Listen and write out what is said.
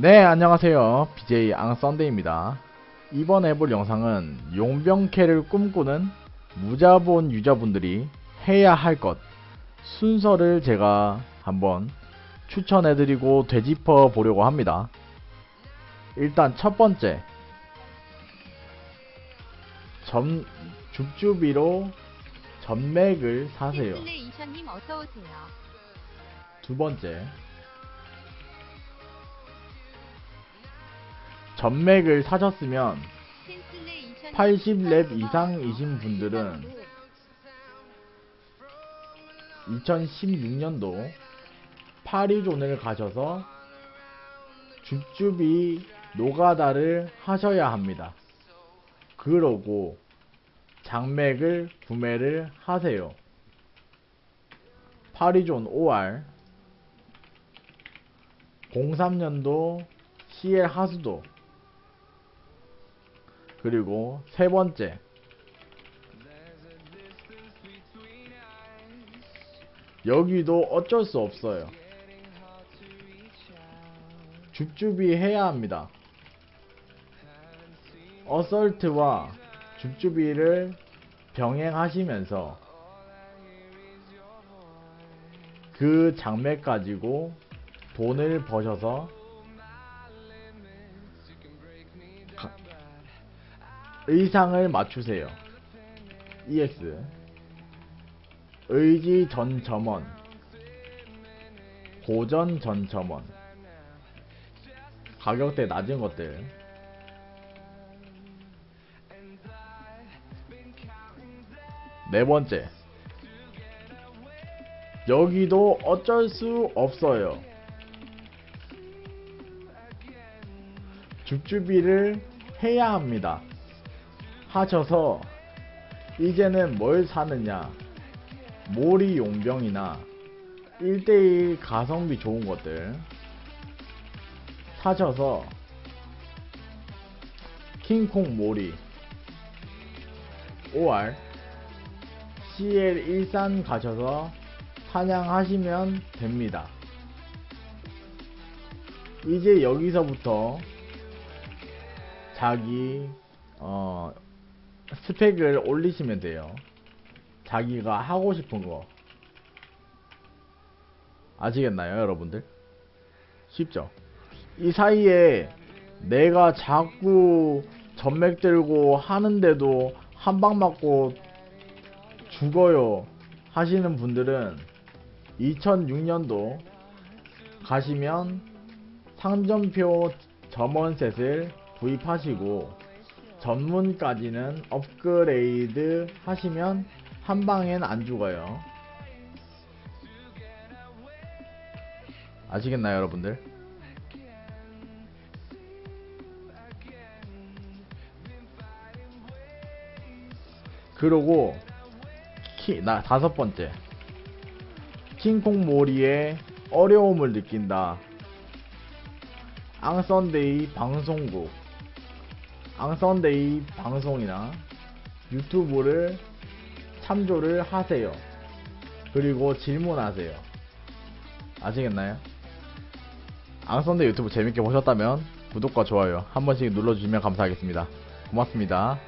네, 안녕하세요. BJ 앙썬데이입니다. 이번 해볼 영상은 용병캐를 꿈꾸는 무자본 유저분들이 해야 할 것 순서를 제가 한번 추천해드리고 되짚어 보려고 합니다. 일단 첫 번째, 점, 줍줍이로 전맥을 사세요. 캔슬레이션님 어서 오세요. 두 번째, 전맥을 사셨으면 캔슬레이션님 80렙 이상이신 분들은 2016년도 파리존을 가셔서 줍줍이 노가다를 하셔야 합니다. 그러고 장맥을 구매를 하세요. 파리존 5R 03년도 CL 하수도 그리고 세 번째 여기도 어쩔 수 없어요. 줍줍이 해야 합니다. 어설트와 줍줍이를 병행하시면서 그 장맥 가지고 돈을 버셔서 의상을 맞추세요. EX 의지 전 점원. 고전 전 점원. 가격대 낮은 것들. 네 번째. 여기도 어쩔 수 없어요. 줍줍이를 해야 합니다 하셔서 이제는 뭘 사느냐 모리 용병이나 1대1 가성비 좋은 것들 사셔서 킹콩 모리 OR CL 일산 가셔서 사냥하시면 됩니다. 이제 여기서부터 자기 어, 스펙을 올리시면 돼요. 자기가 하고 싶은 거. 아시겠나요, 여러분들? 쉽죠? 이 사이에 내가 자꾸 전맥 들고 하는데도 한 방 맞고 죽어요 하시는 분들은 2006년도 가시면 상점표 점원셋을 구입하시고 전문까지는 업그레이드 하시면 한 방엔 안 죽어요. 아시겠나요, 여러분들? 그러고 키, 나 다섯 번째 킹콩 모리의 어려움을 느낀다. 앙썬데이 방송국 앙썬데이 방송이나 유튜브를 참조를 하세요. 그리고 질문하세요. 아시겠나요? 앙썬데이 유튜브 재밌게 보셨다면 구독과 좋아요 한 번씩 눌러주시면 감사하겠습니다. 고맙습니다.